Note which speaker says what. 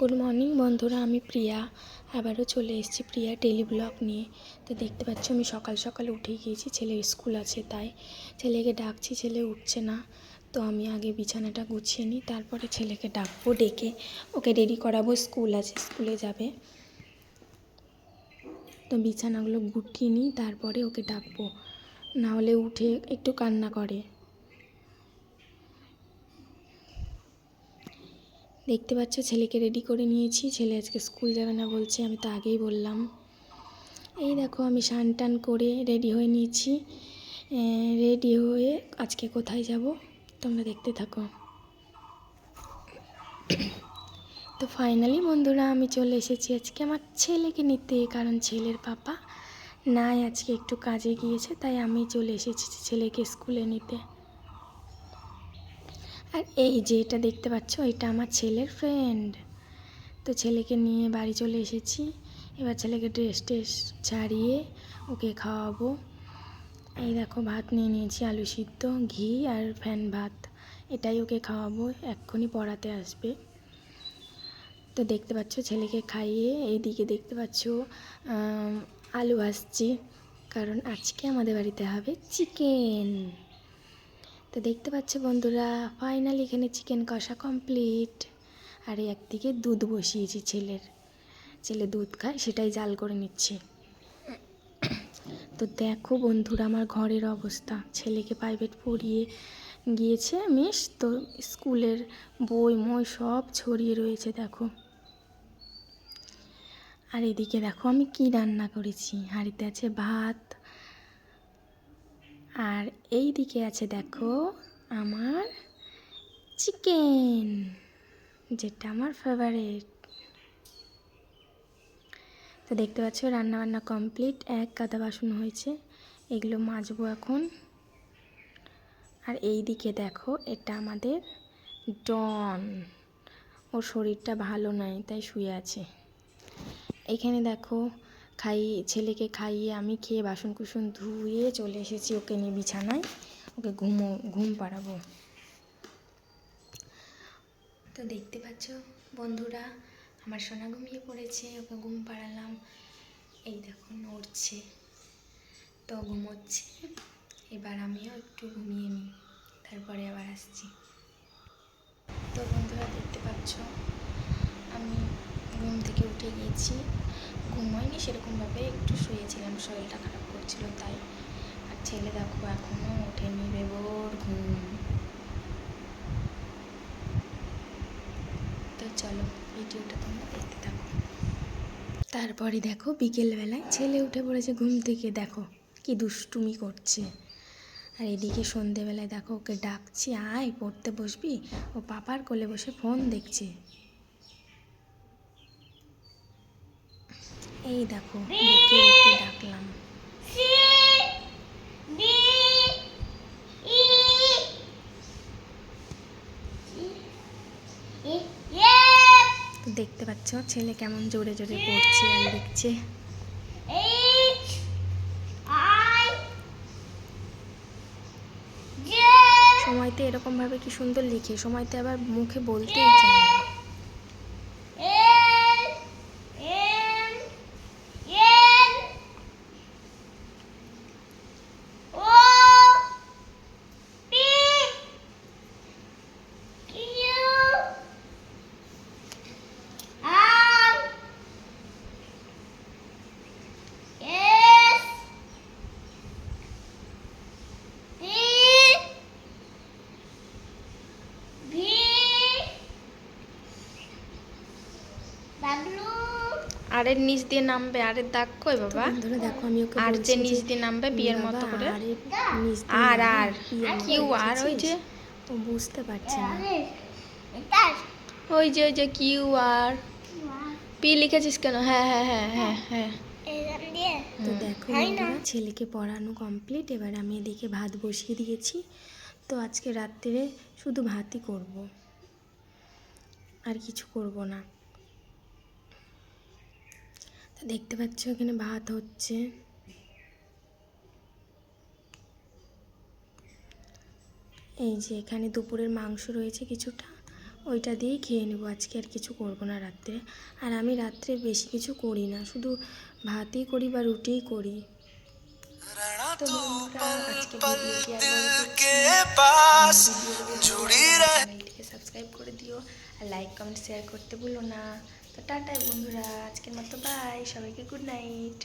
Speaker 1: Good morning বন্ধুরা, আমি প্রিয়া। আবারও চলে এসেছি প্রিয়া ডেলি ব্লগ নিয়ে। তো দেখতে পাচ্ছ, আমি সকাল সকাল উঠে গিয়েছি, ছেলের স্কুল আছে তাই। ছেলেকে ডাকছি, ছেলে উঠছে না। তো আমি আগে বিছানাটা গুছিয়ে নিই, তারপরে ছেলেকে ডাকবো ডেকে। ওকে রেডি করাবো, স্কুল আছে, স্কুলে যাবে। তো বিছানাগুলো গুটিয়ে নিই, তারপরে ওকে ডাকবো। না হলে উঠে একটু কান্না করে। দেখতে পাচ্ছ, ছেলেকে রেডি করে নিয়েছি। ছেলে আজকে স্কুল যাবে না বলছে, আমি তো আগেই বললাম। এই দেখো, আমি স্নান টান করে রেডি হয়ে নিয়েছি। রেডি হয়ে আজকে কোথায় যাব? তোমরা দেখতে থাকো। তো ফাইনালি বন্ধুরা, আমি চলে এসেছি আজকে আমার ছেলেকে নিতে, কারণ ছেলের পাপা নাই, আজকে একটু কাজে গিয়েছে, তাই আমি চলে এসেছি ছেলেকে স্কুলে নিতে। আর এই যে এটা দেখতে পাচ্ছ, এটা আমার ছেলের ফ্রেন্ড তো ছেলেকে নিয়ে বাড়ি চলে এসেছি। এবার ছেলেকে ড্রেস ট্রেস ছাড়িয়ে ওকে খাওয়াবো। এই দেখো, ভাত নিয়ে নিয়েছি, আলু সিদ্ধ, ঘি আর ফ্যান ভাত। এটাই ওকে খাওয়াবো, এক্ষুনি পড়াতে আসবে। তো দেখতে পাচ্ছ, ছেলেকে খাইয়ে এইদিকে দেখতে পাচ্ছ আলু ভাজছি। কারণ আজকে আমাদের বাড়িতে হবে চিকেন তো দেখতে পাচ্ছ বন্ধুরা ফাইনালি এখানে চিকেন কষা কমপ্লিট আর একদিকে দুধ বসিয়েছি ছেলের। ছেলে দুধ খায়, সেটাই জাল করে নিচ্ছে। তো দেখো বন্ধুরা, আমার ঘরের অবস্থা। ছেলেকে প্রাইভেট পড়িয়ে গিয়েছে মিস তো স্কুলের বই, মই সব ছড়িয়ে রয়েছে, দেখো। আর এদিকে দেখো আমি কি রান্না করেছি। হাঁড়িতে আছে ভাত আর এই দিকে আছে দেখো আমার চিকেন, যেটা আমার ফেভারিট তো দেখতে পাচ্ছ রান্না বান্না কমপ্লিট এক গাদা বাসন হয়েছে, এগুলো মাজবো এখন। আর এই দিকে দেখো, এটা আমাদের ডন। ওর শরীরটা ভালো নয় তাই শুয়ে আছে। এখানে দেখো খাই, ছেলেকে খাইয়ে আমি খেয়ে বাসন কুসন ধুয়ে চলে এসেছি ওকে নিয়ে বিছানায়। ওকে ঘুমো, ঘুম পাড়াবো। তো দেখতে পাচ্ছ বন্ধুরা, আমার সোনা ঘুমিয়ে পড়েছে, ওকে ঘুম পাড়ালাম। এই দেখো, নড়ছে। তো ঘুমোচ্ছে। এবার আমিও একটু ঘুমিয়ে নিই। তারপরে আবার আসছি। তো বন্ধুরা, দেখতে পাচ্ছ, আমি ঘুম থেকে উঠে গিয়েছি। ঘুম হয়নি, সেরকমভাবে একটু শুয়েছিলাম, শরীরটা খারাপ করছিল তাই। আর ছেলে দেখো এখনও ওঠেনি বেবর ঘুম। তো চলো, ভিডিওটা তোমরা দেখতে থাকো। তারপরে দেখো, বিকেলবেলায় ছেলে উঠে পড়েছে ঘুম থেকে, দেখো কি দুষ্টুমি করছে। আর এদিকে সন্ধেবেলায় দেখো, ওকে ডাকছি, আয়, পড়তে বসবি? ও পাপার কোলে বসে ফোন দেখছে। এই দেখো বকে বকে ডাকলাম। দেখতে পাচ্ছ ছেলে কেমন জোরে জোরে পড়ছে আর লিখছে। সময়তে এরকমভাবে কি সুন্দর লিখে সময়তে আবার মুখে বলতেই চায় না। আরের নিচ দিয়ে নামবে আরের দাগ কই বাবা।
Speaker 2: বন্ধুরা দেখো আমি ওকে
Speaker 1: আর যে নিচ দিয়ে নামবে বিয়ের মতো করে। আর আর কিউ আর ওই যে
Speaker 2: ও বুঝতে পারছে না।
Speaker 1: ওই যে ওই যে কিউ আর। পি লিখেছিস কেন? হ্যাঁ হ্যাঁ হ্যাঁ হ্যাঁ হ্যাঁ।
Speaker 2: তো দেখো ছেলেকে পড়ানো কমপ্লিট এবার আমি এদিকে ভাত বসিয়ে দিয়েছি। তো আজকে রাত্রে শুধু ভাতই করব। আর কিছু করব না। দেখতে পাচ্ছ এখানে ভাত হচ্ছে। এই যে এখানে দুপুরের মাংস রয়েছে কিছুটা
Speaker 1: ওইটা দিয়েই খেয়ে নেব। আজকে আর কিছু করব না রাত্রে। আর আমি রাত্রে বেশি কিছু করি না শুধু ভাতই করি বা রুটিই করি। তো বন্ধুরা আজকে ভিডিওটি সাবস্ক্রাইব করে দিও আর লাইক কমেন্ট শেয়ার করতে ভুলো না। তো টাটাই বন্ধুরা আজকের মতো বাই সবাইকে গুড নাইট